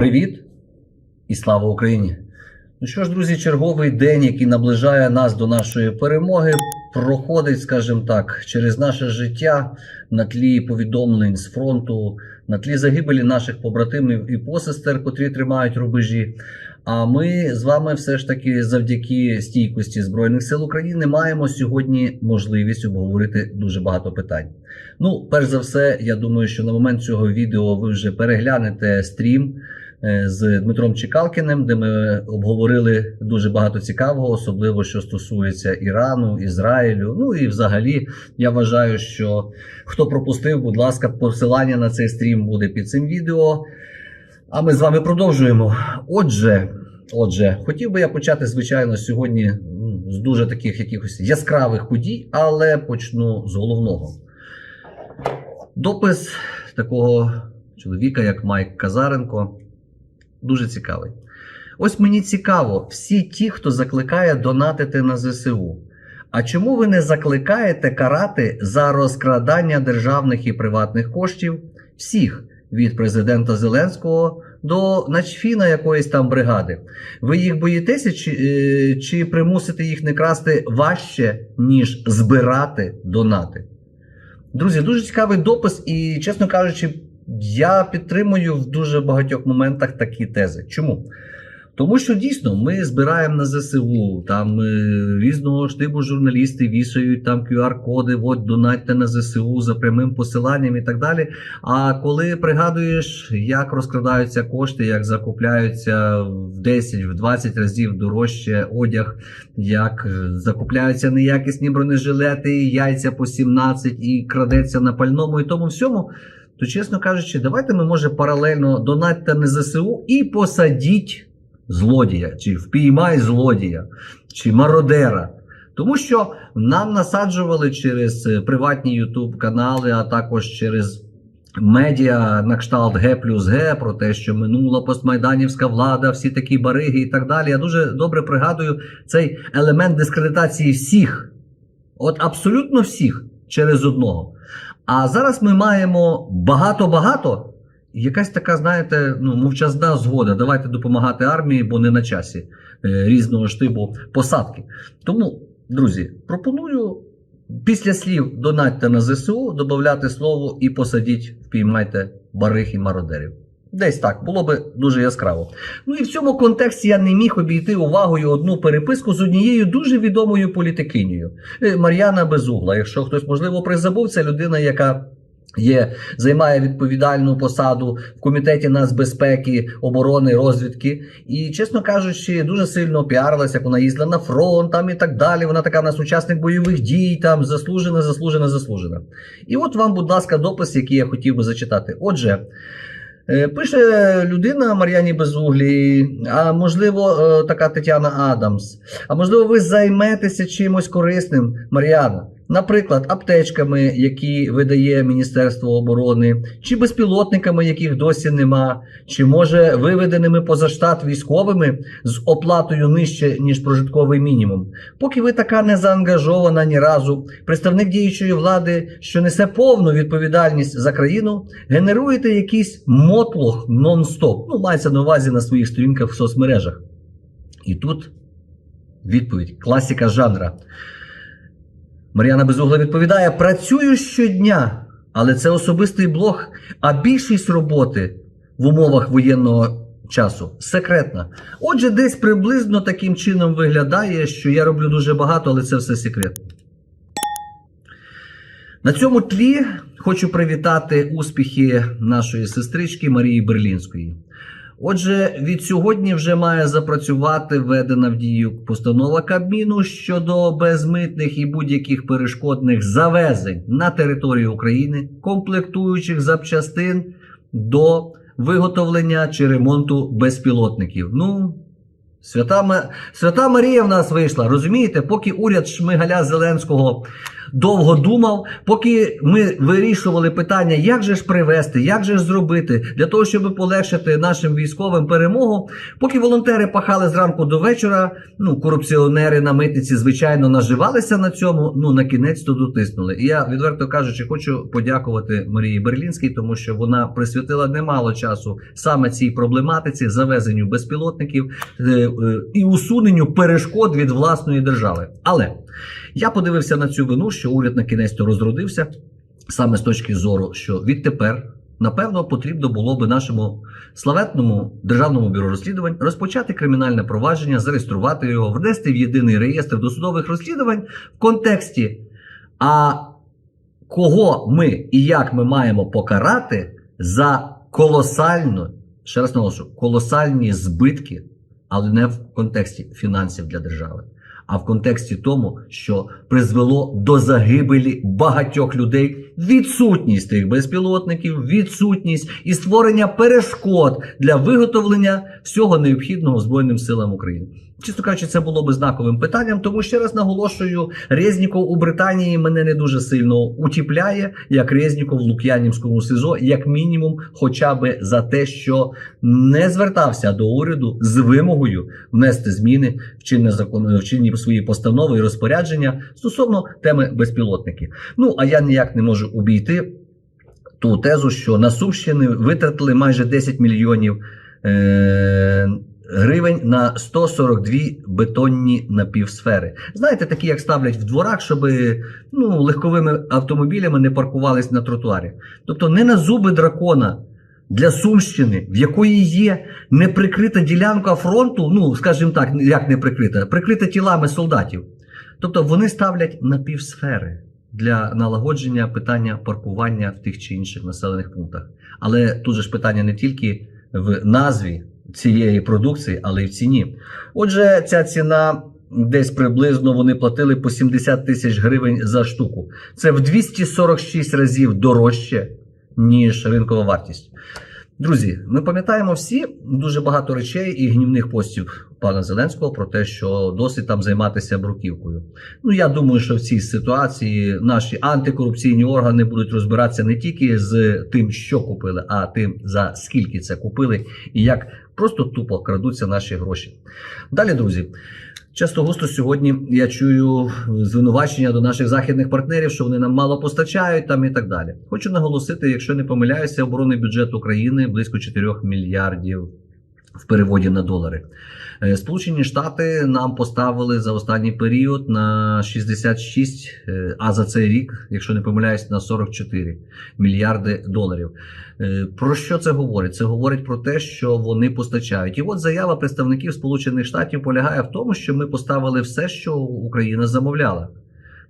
Привіт і слава Україні! Ну що ж, друзі, черговий день, який наближає нас до нашої перемоги, проходить, скажімо так, через наше життя на тлі повідомлень з фронту, на тлі загибелі наших побратимів і посестер, котрі тримають рубежі. А ми з вами все ж таки завдяки стійкості Збройних сил України маємо сьогодні можливість обговорити дуже багато питань. Ну, перш за все, я думаю, що на момент цього відео ви вже переглянете стрім з Дмитром Чекалкіним, де ми обговорили дуже багато цікавого, особливо що стосується Ірану, Ізраїлю. Ну і взагалі я вважаю, що хто пропустив, будь ласка, посилання на цей стрім буде під цим відео. А ми з вами продовжуємо. Отже, отже, хотів би я почати, звичайно, сьогодні з дуже таких якихось яскравих подій, але почну з головного. Допис такого чоловіка, як Майк Казаренко, дуже цікавий. Ось мені цікаво, всі ті, хто закликає донатити на ЗСУ. А чому ви не закликаєте карати за розкрадання державних і приватних коштів всіх від президента Зеленського до начфіна якоїсь там бригади? Ви їх боїтеся, чи, е, чи примусити їх не красти важче, ніж збирати донати? Друзі, дуже цікавий допис, і, чесно кажучи, я підтримую в дуже багатьох моментах такі тези. Чому? Тому що дійсно ми збираємо на ЗСУ, там е, різного штибу журналісти вішають там QR-коди, от донатьте на ЗСУ за прямим посиланням і так далі. А коли пригадуєш, як розкрадаються кошти, як закупляються в 10, в 20 разів дорожче одяг, як е, закупляються неякісні бронежилети, яйця по 17 і крадеться на пальному і тому всьому. То, чесно кажучи, давайте ми може паралельно донатьте на ЗСУ і посадіть злодія, чи впіймай злодія, чи мародера. Тому що нам насаджували через е, приватні YouTube канали, а також через медіа на кшталт Г плюс Г про те, що минула постмайданівська влада, всі такі бариги і так далі. Я дуже добре пригадую цей елемент дискредитації всіх, от абсолютно всіх через одного. А зараз ми маємо багато-багато. Якась така, знаєте, ну, мовчазна згода. Давайте допомагати армії, бо не на часі е, різного штибу посадки. Тому, друзі, пропоную після слів донатьте на ЗСУ, додати слово і посадіть, впіймайте барих і мародерів. Десь так було би дуже яскраво. Ну і в цьому контексті я не міг обійти увагою одну переписку з однією дуже відомою політикинею Е, Мар'яна Безугла. Якщо хтось можливо призабув, це людина, яка є, займає відповідальну посаду в комітеті нацбезпеки, оборони, розвідки. І, чесно кажучи, дуже сильно піарилася, як вона їздила на фронт там і так далі. Вона така в нас учасник бойових дій, там заслужена, заслужена, заслужена. І от вам, будь ласка, допис, який я хотів би зачитати. Отже. Е, Пише людина Мар'яні Безуглій, а можливо, е, така Тетяна Адамс. А можливо, ви займетеся чимось корисним, Мар'яна. Наприклад, аптечками, які видає Міністерство оборони, чи безпілотниками, яких досі нема, чи може виведеними поза штат військовими з оплатою нижче, ніж прожитковий мінімум. Поки ви така не заангажована ні разу, представник діючої влади, що несе повну відповідальність за країну, генеруєте якийсь мотлох нон-стоп. Ну, мається на увазі на своїх сторінках в соцмережах. І тут відповідь, класика жанра. Мар'яна Безугла відповідає: працюю щодня, але це особистий блог, а більшість роботи в умовах воєнного часу секретна. Отже, десь приблизно таким чином виглядає, що я роблю дуже багато, але це все секрет. На цьому тлі хочу привітати успіхи нашої сестрички Марії Берлінської. Отже, від сьогодні вже має запрацювати введена в дію постанова Кабміну щодо безмитних і будь-яких перешкодних завезень на територію України комплектуючих запчастин до виготовлення чи ремонту безпілотників. Ну, свята, свята Марія в нас вийшла. Розумієте, поки уряд Шмигаля Зеленського довго думав, поки ми вирішували питання, як же ж привезти, як же ж зробити, для того, щоб полегшити нашим військовим перемогу. Поки волонтери пахали зранку до вечора, ну корупціонери на митниці, звичайно, наживалися на цьому. Ну на кінець то дотиснули. І я відверто кажучи, хочу подякувати Марії Берлінській, тому що вона присвятила немало часу саме цій проблематиці, завезенню безпілотників е, е, і усуненню перешкод від власної держави. Але я подивився на цю вину, що уряд на кінець то розродився саме з точки зору, що відтепер. Напевно, потрібно було би нашому славетному державному бюро розслідувань розпочати кримінальне провадження, зареєструвати його, внести в єдиний реєстр досудових розслідувань в контексті. А кого ми і як ми маємо покарати за колосально, ще раз наголошу, колосальні збитки, але не в контексті фінансів для держави, а в контексті тому, що призвело до загибелі багатьох людей відсутність тих безпілотників, відсутність і створення перешкод для виготовлення всього необхідного Збройним силам України. Чесно кажучи, це було би знаковим питанням, тому ще раз наголошую, Резніков у Британії мене не дуже сильно утіпляє, як Резніков в Лук'янівському СИЗО, як мінімум, хоча би за те, що не звертався до уряду з вимогою внести зміни в чинне закон в чинні свої постанови і розпорядження стосовно теми безпілотників. Ну а я ніяк не можу обійти ту тезу, що на Сумщини витратили майже 10 мільйонів. Е- Гривень на 142 бетонні напівсфери. Знаєте, такі, як ставлять в дворах, щоб ну, легковими автомобілями не паркувались на тротуарі. Тобто не на зуби дракона для Сумщини, в якої є неприкрита ділянка фронту, ну, скажімо так, як не прикрита, прикрита тілами солдатів. Тобто вони ставлять напівсфери для налагодження питання паркування в тих чи інших населених пунктах. Але тут же ж питання не тільки в назві цієї продукції, але й в ціні. Отже, ця ціна десь приблизно вони платили по 70 тисяч гривень за штуку. Це в 246 разів дорожче, ніж ринкова вартість. Друзі, ми пам'ятаємо всі дуже багато речей і гнівних постів пана Зеленського про те, що досить там займатися бруківкою. Ну я думаю, що в цій ситуації наші антикорупційні органи будуть розбиратися не тільки з тим, що купили, а тим за скільки це купили, і як просто тупо крадуться наші гроші. Далі, друзі. Часто густо сьогодні я чую звинувачення до наших західних партнерів, що вони нам мало постачають там і так далі. Хочу наголосити, якщо не помиляюся, оборонний бюджет України близько 4 мільярдів в переводі на долари. Е, Сполучені Штати нам поставили за останній період на 66, е, а за цей рік, якщо не помиляюсь, на 44 мільярди доларів. Е, Про що це говорить? Це говорить про те, що вони постачають. І от заява представників Сполучених Штатів полягає в тому, що ми поставили все, що Україна замовляла.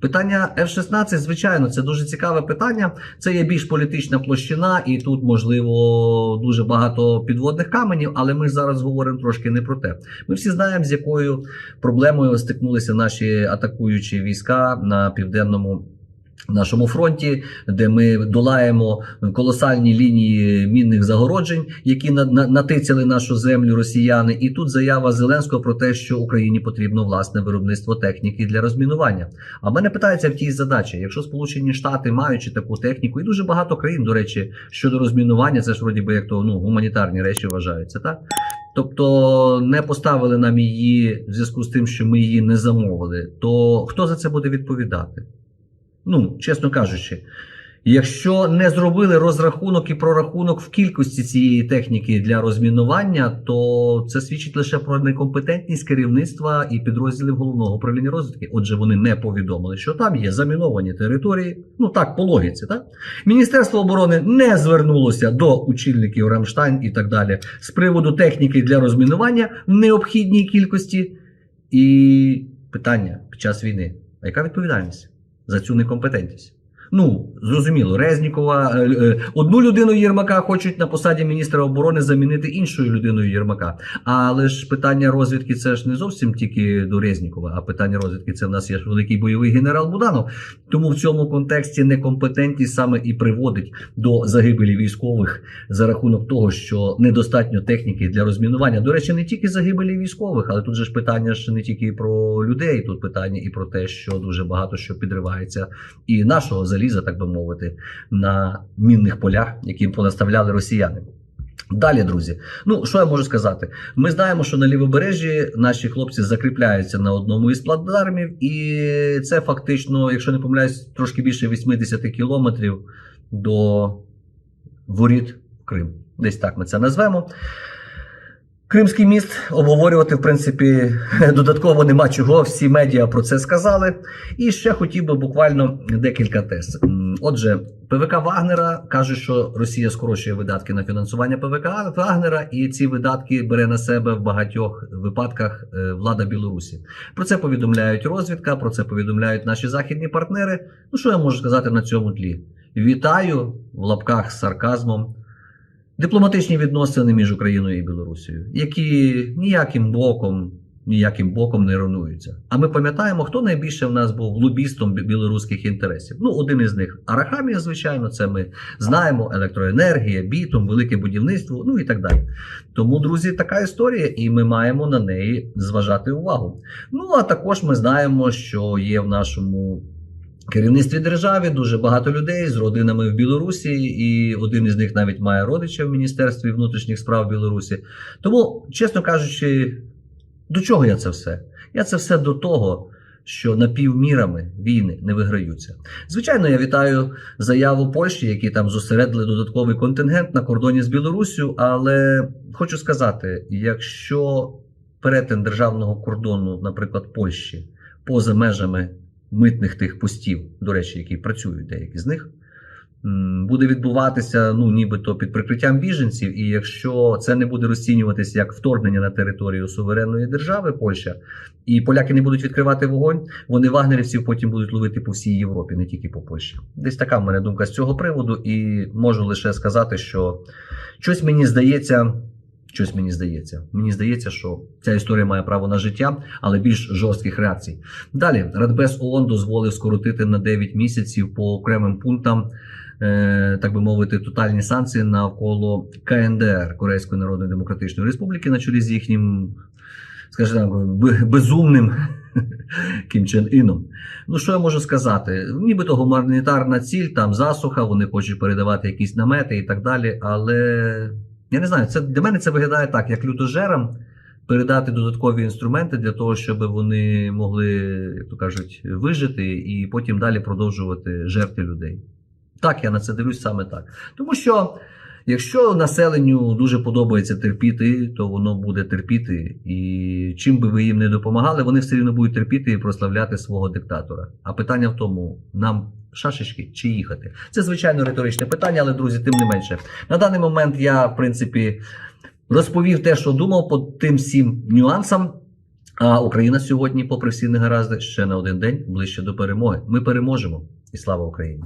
Питання F-16, звичайно, це дуже цікаве питання. Це є більш політична площина, і тут можливо дуже багато підводних каменів. Але ми зараз говоримо трошки не про те. Ми всі знаємо, з якою проблемою стикнулися наші атакуючі війська на південному. Нашому фронті, де ми долаємо колосальні лінії мінних загороджень, які на, на, натицяли нашу землю росіяни, і тут заява Зеленського про те, що Україні потрібно власне виробництво техніки для розмінування. А мене питається в тій задачі: якщо Сполучені Штати маючи таку техніку, і дуже багато країн, до речі, щодо розмінування, це ж вроді би як то ну гуманітарні речі вважаються, так тобто не поставили нам її в зв'язку з тим, що ми її не замовили, то хто за це буде відповідати? Ну, чесно кажучи, якщо не зробили розрахунок і прорахунок в кількості цієї техніки для розмінування, то це свідчить лише про некомпетентність керівництва і підрозділів головного управління розвідки. Отже, вони не повідомили, що там є заміновані території. Ну так, по логіці, так міністерство оборони не звернулося до очільників Рамштайн і так далі з приводу техніки для розмінування в необхідній кількості. І питання під час війни: а яка відповідальність? За цю некомпетентність. Ну, зрозуміло, Резнікова, е, е, одну людину Єрмака хочуть на посаді міністра оборони замінити іншою людиною Єрмака. Але ж питання розвідки це ж не зовсім тільки до Резнікова, а питання розвідки це в нас є великий бойовий генерал Буданов. Тому в цьому контексті некомпетентність саме і приводить до загибелі військових за рахунок того, що недостатньо техніки для розмінування. До речі, не тільки загибелі військових, але тут же ж питання ж не тільки про людей, тут питання і про те, що дуже багато що підривається і нашого заліза, так би мовити, на мінних полях, які понаставляли росіяни. Далі, друзі, ну що я можу сказати? Ми знаємо, що на лівобережжі наші хлопці закріпляються на одному із плацдармів, і це фактично, якщо не помиляюсь, трошки більше 80 кілометрів до воріт в Крим. Десь так ми це назвемо. Кримський міст обговорювати, в принципі, додатково нема чого. Всі медіа про це сказали. І ще хотів би буквально декілька тез. Отже, ПВК Вагнера каже, що Росія скорочує видатки на фінансування ПВК Вагнера, і ці видатки бере на себе в багатьох випадках е, влада Білорусі. Про це повідомляють розвідка, про це повідомляють наші західні партнери. Ну що я можу сказати на цьому тлі? Вітаю в лапках з сарказмом дипломатичні відносини між Україною і Білорусією, які ніяким боком, ніяким боком не руйнуються. А ми пам'ятаємо, хто найбільше в нас був лобістом білоруських інтересів. Ну, один із них Арахамія, звичайно, це ми знаємо: електроенергія, бітум, велике будівництво, ну і так далі. Тому, друзі, така історія, і ми маємо на неї зважати увагу. Ну а також ми знаємо, що є в нашому керівництві держави дуже багато людей з родинами в Білорусі, і один із них навіть має родича в Міністерстві внутрішніх справ Білорусі. Тому, чесно кажучи, до чого я це все? Я це все до того. Що напівмірами війни не виграються. Звичайно, я вітаю заяву Польщі, які там зосередили додатковий контингент на кордоні з Білоруссю. Але хочу сказати: якщо перетин державного кордону, наприклад, Польщі, поза межами митних тих постів, до речі, які працюють деякі з них, буде відбуватися ну, нібито під прикриттям біженців. І якщо це не буде розцінюватися як вторгнення на територію суверенної держави Польща, і поляки не будуть відкривати вогонь, вони вагнерівців потім будуть ловити по всій Європі, не тільки по Польщі. Десь така в мене думка з цього приводу, і можу лише сказати, що щось мені здається. Щось мені здається. Мені здається, що ця історія має право на життя, але більш жорстких реакцій. Далі Радбез ООН дозволив скоротити на 9 місяців по окремим пунктам, е, так би мовити, тотальні санкції навколо КНДР Корейської Народної Демократичної Республіки на чолі з їхнім, скажімо так, безумним Кім Чен Іном. Ну що я можу сказати? Нібито гуманітарна ціль, там засуха, вони хочуть передавати якісь намети і так далі. Але я не знаю, це для мене це виглядає так, як лютожерам передати додаткові інструменти для того, щоб вони могли, як то кажуть, вижити і потім далі продовжувати жерти людей. Так, я на це дивлюсь саме так. Тому що. Якщо населенню дуже подобається терпіти, то воно буде терпіти. І чим би ви їм не допомагали, вони все рівно будуть терпіти і прославляти свого диктатора. А питання в тому, нам шашечки чи їхати? Це звичайно риторичне питання, але друзі, тим не менше. На даний момент я, в принципі, розповів те, що думав по тим всім нюансам. А Україна сьогодні, попри всі негаразди, ще на один день ближче до перемоги. Ми переможемо. І слава Україні!